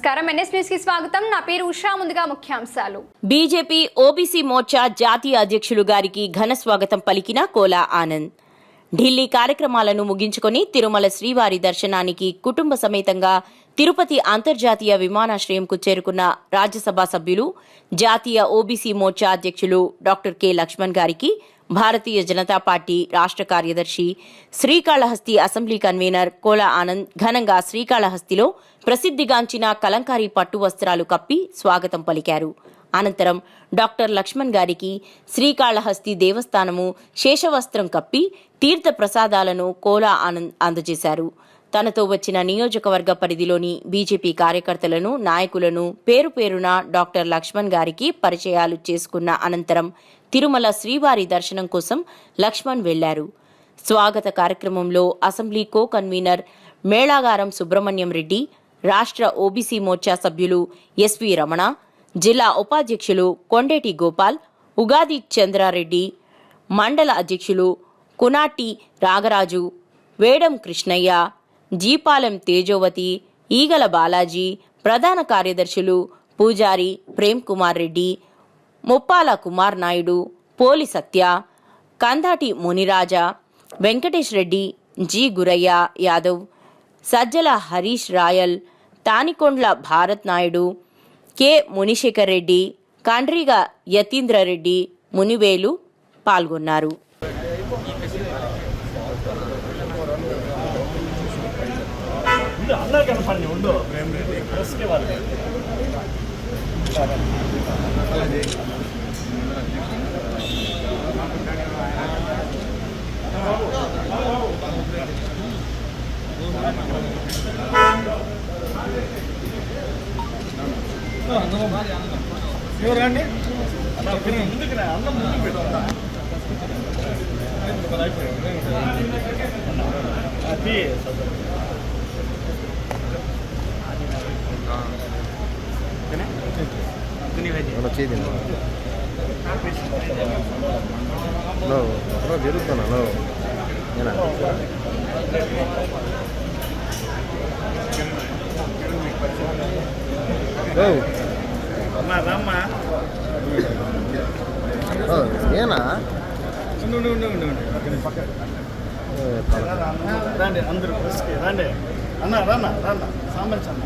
నమస్కారం. కి స్వాగతం. నా పేరు ఉషా. ముందుగా ముఖ్యాంశాలు. బీజేపీ ఓబీసీ మోర్చా జాతీయ అధ్యక్షులు గారికి ఘన స్వాగతం పలికిన కోలా ఆనంద్. ఢిల్లీ కార్యక్రమాలను ముగించుకొని తిరుమల శ్రీవారి దర్శనానికి కుటుంబ సమేతంగా తిరుపతి అంతర్జాతీయ విమానాశ్రయంకు చేరుకున్న రాజ్యసభ సభ్యులు జాతీయ ఓబీసీ మోర్చా అధ్యక్షులు డాక్టర్ కె లక్ష్మణ్ గారికి భారతీయ జనతా పార్టీ రాష్ట్ర కార్యదర్శి శ్రీకాళహస్తి అసెంబ్లీ కన్వీనర్ కోలా ఆనంద్ ఘనంగా శ్రీకాళహస్తిలో ప్రసిద్ధిగాంచిన కలంకారీ పట్టు వస్త్రాలు కప్పి స్వాగతం పలికారు. అనంతరం డాక్టర్ లక్ష్మణ్ గారికి శ్రీకాళహస్తి దేవస్థానము శేషవస్త్రం కప్పి తీర్థ ప్రసాదాలను కోలా ఆనంద్ అందజేశారు. తనతో వచ్చిన నియోజకవర్గ పరిధిలోని బీజేపీ కార్యకర్తలను నాయకులను పేరు పేరున డాక్టర్ లక్ష్మణ్ గారికి పరిచయాలు చేసుకున్న అనంతరం తిరుమల శ్రీవారి దర్శనం కోసం లక్ష్మణ్ వెళ్ళారు. స్వాగత కార్యక్రమంలో assembly co convener Melagaram Subrahmanyam Reddy రాష్ట్ర ఓబీసీ మోర్చా సభ్యులు ఎస్వి రమణ జిల్లా ఉపాధ్యక్షులు కొండేటి గోపాల్ ఉగాది చంద్రారెడ్డి మండల అధ్యక్షులు కునాటి రాగరాజు వేడం కృష్ణయ్య జీపాలెం తేజోవతి ఈగల బాలాజీ ప్రధాన కార్యదర్శులు పూజారి ప్రేమ్ కుమార్ రెడ్డి ముప్పాల కుమార్ నాయుడు పోలి సత్య కందాటి మునిరాజా వెంకటేష్ రెడ్డి జి గురయ్య యాదవ్ సజ్జల హరీష్ రాయల్ తానికొండ్ల భారత్ నాయుడు కె మునిశేఖర్ రెడ్డి కండ్రిగ యతీంద్రరెడ్డి మునివేలు పాల్గొన్నారు. అందరు కనపడి ఉండు. వాళ్ళు ఎవరండి? ముందుకు రా అన్నం ముందుకు అది హలో జరుగుతున్నా హలో. నేనా ఓ, అమ్మా రామ్మా. ఓ, నేనా ఉండు ఉండు ఉండు ఉండు ఉండు. ఏ, రండి అందరూ రండి. అన్న రన్న రన్న. సాంబల్ అన్న